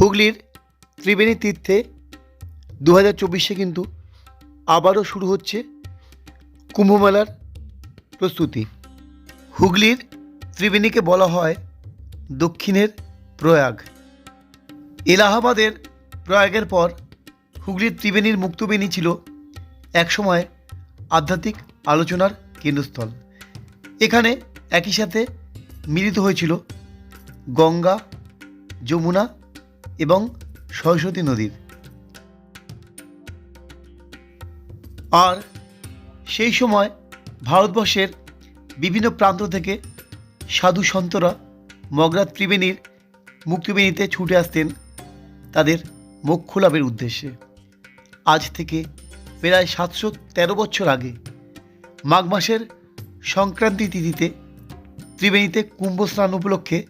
হুগলির ত্রিবেণী তীর্থে দু হাজার চব্বিশে কিন্তু আবারও শুরু হচ্ছে কুম্ভমেলার প্রস্তুতি। হুগলির ত্রিবেণীকে বলা হয় দক্ষিণের প্রয়াগ। এলাহাবাদের প্রয়াগের পর হুগলির ত্রিবেণীর মুক্তবেণী ছিল একসময় আধ্যাত্মিক আলোচনার কেন্দ্রস্থল। এখানে একই সাথে মিলিত হয়েছিল গঙ্গা, যমুনা এবং সরস্বতী নদীর। আর সেই সময় ভারতবর্ষের বিভিন্ন প্রান্ত থেকে সাধু সন্তরা মগরা ত্রিবেণীর মুক্তিবেণীতে ছুটে আসতেন তাদের মোক্ষ লাভের উদ্দেশ্যে। আজ থেকে প্রায় সাতশো তেরো বছর আগে মাঘ মাসের সংক্রান্তি তিথিতে ত্রিবেণীতে কুম্ভ স্নান উপলক্ষে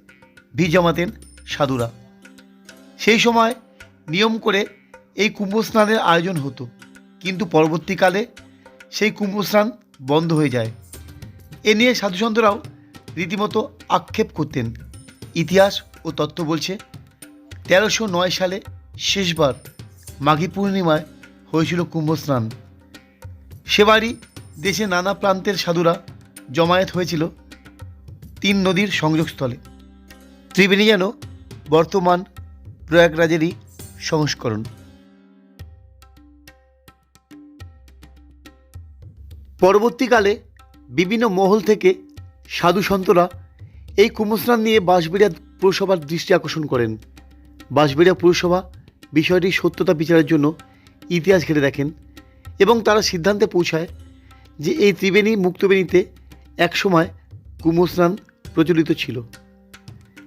ভিড় জমাতেন সাধুরা। সেই সময় নিয়ম করে এই কুম্ভ স্নানের আয়োজন হতো। কিন্তু পরবর্তীকালে সেই কুম্ভ স্নান বন্ধ হয়ে যায়। এ নিয়ে সাধুসন্তরাও রীতিমতো আক্ষেপ করতেন। ইতিহাস ও তত্ত্ব বলছে, তেরোশো নয় সালে শেষবার মাঘী পূর্ণিমায় হয়েছিল কুম্ভ স্নান সেবারই দেশে নানা প্রান্তের সাধুরা জমায়েত হয়েছিল তিন নদীর সংযোগস্থলে। ত্রিবেণী যেন বর্তমান প্রয়াগরাজেরই সংস্করণ। পরবর্তীকালে বিভিন্ন মহল থেকে সাধু সন্তরা এই কুম্ভস্নান নিয়ে বাঁশবেড়িয়া পুরসভার দৃষ্টি আকর্ষণ করেন। বাঁশবেড়িয়া পুরসভা বিষয়টির সত্যতা বিচারের জন্য ইতিহাস ঘেটে দেখেন এবং তারা সিদ্ধান্তে পৌঁছায় যে এই ত্রিবেণী মুক্তবেণীতে একসময় কুম্ভস্নান প্রচলিত ছিল।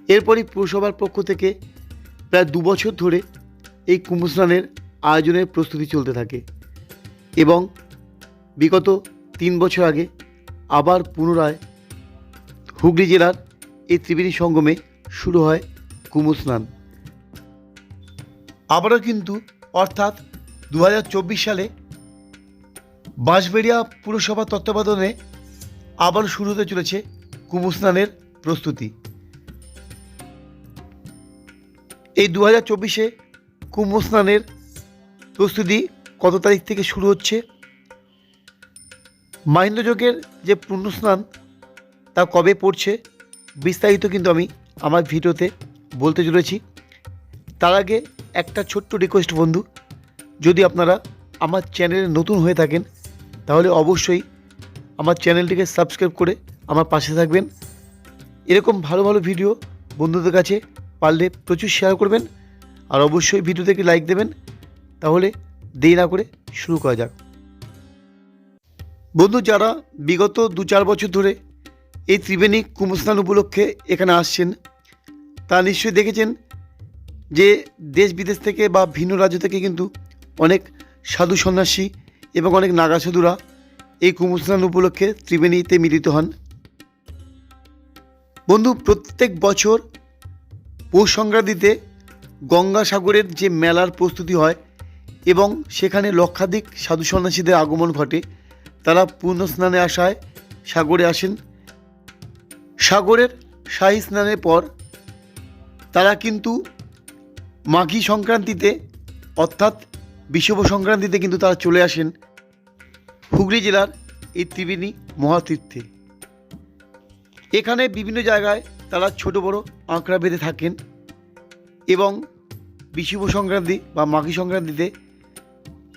এরপরই পুরসভার পক্ষ থেকে প্রায় দু বছর ধরে এই কুম্ভস্নানের আয়োজনের প্রস্তুতি চলতে থাকে এবং বিগত তিন বছর আগে আবার পুনরায় হুগলি জেলার এই ত্রিবেণী সঙ্গমে শুরু হয় কুম্ভস্নান। আবারও কিন্তু অর্থাৎ দু হাজার চব্বিশ সালে বাঁশবেড়িয়া পুরসভা তত্ত্বাবধানে আবার শুরু হতে চলেছে কুম্ভস্নানের প্রস্তুতি। এই দু হাজার চব্বিশে কুম্ভ স্নানের প্রস্তুতি কত তারিখ থেকে শুরু হচ্ছে? মাহিন্দ্রযোগের যে পূর্ণ পুণ্যস্নান, তা কবে পড়ছে? বিস্তারিত কিন্তু আমি আমার ভিডিওতে বলতে চলেছি। তার আগে একটা ছোট্ট রিকোয়েস্ট বন্ধু, যদি আপনারা আমার চ্যানেলে নতুন হয়ে থাকেন, তাহলে অবশ্যই আমার চ্যানেলটিকে সাবস্ক্রাইব করে আমার পাশে থাকবেন। এরকম ভালো ভালো ভিডিও বন্ধুদের কাছে পারলে প্রচুর শেয়ার করবেন আর অবশ্যই ভিডিওতে লাইক দেবেন। তাহলে দেরি না করে শুরু করা যাক। বন্ধু, যারা বিগত দু চার বছর ধরে এই ত্রিবেণী কুম্ভস্নান উপলক্ষে এখানে আসছেন, তারা নিশ্চয়ই দেখেছেন যে দেশ বিদেশ থেকে বা ভিন্ন রাজ্য থেকে কিন্তু অনেক সাধু সন্ন্যাসী এবং অনেক নাগা সাধুরা এই কুম্ভস্নান উপলক্ষে ত্রিবেণীতে মিলিত হন। বন্ধু, প্রত্যেক বছর পৌষ সংক্রান্তিতে গঙ্গাসাগরের যে মেলার প্রস্তুতি হয় এবং সেখানে লক্ষাধিক সাধু সন্ন্যাসীদের আগমন ঘটে, তারা পূর্ণ স্নানে আসায় সাগরে আসেন। সাগরের শাহী স্নানের পর তারা কিন্তু মাঘী সংক্রান্তিতে, অর্থাৎ বিষুব সংক্রান্তিতে কিন্তু তারা চলে আসেন হুগলি জেলার এই ত্রিবেণী মহাতীর্থে। এখানে বিভিন্ন জায়গায় তারা ছোট বড় আঁকড়া বেঁধে থাকেন এবং বিশুভ সংক্রান্তি বা মাঘী সংক্রান্তিতে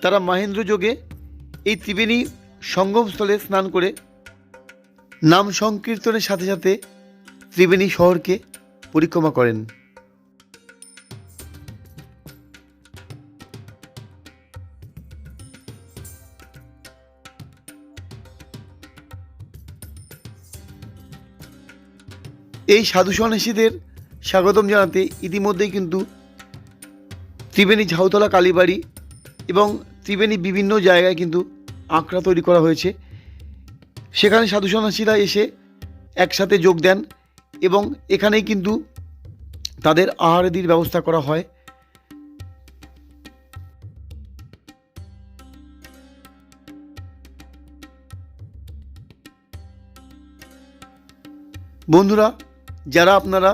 তারা মহেন্দ্র যোগে এই ত্রিবেণী সঙ্গমস্থলে স্নান করে নাম সংকীর্তনের সাথে সাথে ত্রিবেণী শহরকে পরিক্রমা করেন। এই সাধু সন্ন্যাসীদের স্বাগতম জানাতে ইতিমধ্যেই কিন্তু ত্রিবেণী ঝাউতলা কালীবাড়ি এবং ত্রিবেণী বিভিন্ন জায়গায় কিন্তু আঁকড়া তৈরি করা হয়েছে। সেখানে সাধু সন্ন্যাসীরা এসে একসাথে যোগ দেন এবং এখানেই কিন্তু তাদের আহারাদির ব্যবস্থা করা হয়। বন্ধুরা যারা আপনারা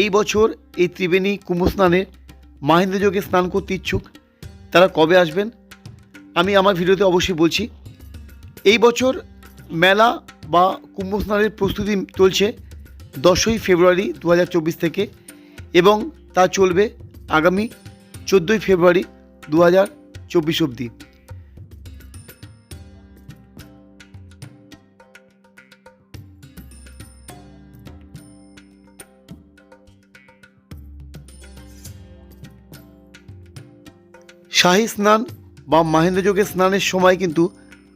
এই বছর এই ত্রিবেণী মাহেন্দ্র যোগে স্নান করতে ইচ্ছুক, তারা কবে আসবেন? আমি আমার ভিডিওতে অবশ্যই বলছি। এই বছর মেলা বা কুম্ভ স্নানের প্রস্তুতি চলছে দশই ফেব্রুয়ারি দু হাজার চব্বিশ থেকে এবং তা চলবে আগামী চোদ্দোই ফেব্রুয়ারি দু হাজার চব্বিশ অবধি। শাহী স্নান বা মাহেন্দ্রযোগের স্নানের সময় কিন্তু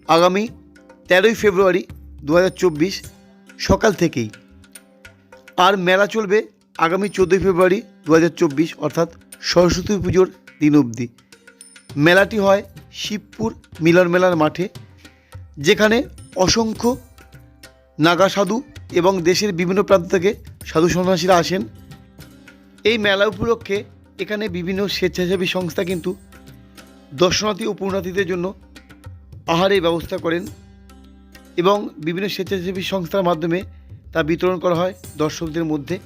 আগামী তেরোই ফেব্রুয়ারি দু হাজার চব্বিশ সকাল থেকেই। আর মেলা চলবে আগামী চোদ্দোই ফেব্রুয়ারি দু হাজার চব্বিশ, অর্থাৎ সরস্বতী পুজোর দিন অবধি। মেলাটি হয় শিবপুর মিলন মেলার মাঠে, যেখানে অসংখ্য নাগা সাধু এবং দেশের বিভিন্ন প্রান্ত থেকে সাধু সন্ন্যাসীরা আসেন। এই মেলা উপলক্ষে এখানে বিভিন্ন স্বেচ্ছাসেবী সংস্থা কিন্তু দর্শনার্থী ও পূর্ণার্থীদের জন্য আহারের ব্যবস্থা করেন এবং বিভিন্ন স্বেচ্ছাসেবী সংস্থার মাধ্যমে তা বিতরণ করা হয় দর্শকদের মধ্যে।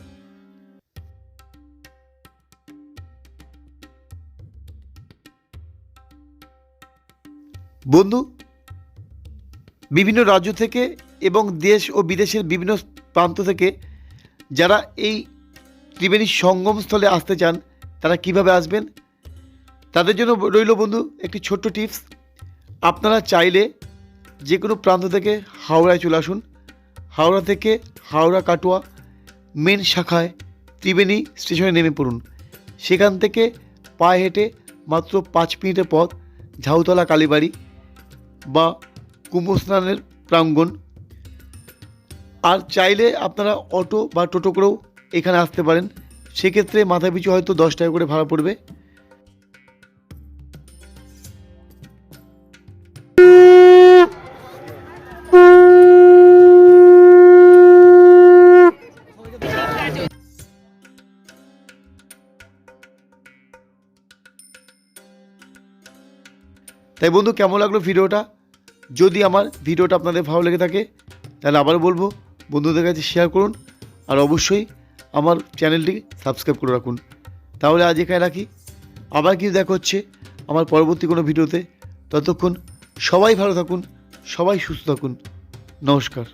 বন্ধু, বিভিন্ন রাজ্য থেকে এবং দেশ ও বিদেশের বিভিন্ন প্রান্ত থেকে যারা এই ত্রিবেণী সঙ্গমস্থলে আসতে চান, তারা কীভাবে আসবেন? তাদের জন্য রইল বন্ধু একটি ছোট্ট টিপস। আপনারা চাইলে যে কোনো প্রান্ত থেকে হাওড়ায় চলে আসুন। হাওড়া থেকে হাওড়া কাটোয়া মেন শাখায় ত্রিবেণী স্টেশনে নেমে পড়ুন। সেখান থেকে পায়ে হেঁটে মাত্র পাঁচ মিনিটের পথ ঝাউতলা কালীবাড়ি বা কুম্ভস্নানের প্রাঙ্গণ। আর চাইলে আপনারা অটো বা টোটো করেও এখানে আসতে পারেন। সেক্ষেত্রে মাথা পিছু হয়তো দশ টাকা করে ভাড়া পড়বে। তাই বন্ধু, কেমন লাগল ভিডিওটা? যদি আমার ভিডিওটা আপনাদের ভালো লেগে থাকে, তাহলে আবারও বলব, বন্ধুদের কাছে শেয়ার করুন, আর অবশ্যই আমার চ্যানেলটি সাবস্ক্রাইব করে রাখুন। তাহলে আজ এখানে রাখি। আবার কি দেখা হচ্ছে আমার পরবর্তী কোনো ভিডিওতে। ততক্ষণ সবাই ভালো থাকুন, সবাই সুস্থ থাকুন। নমস্কার।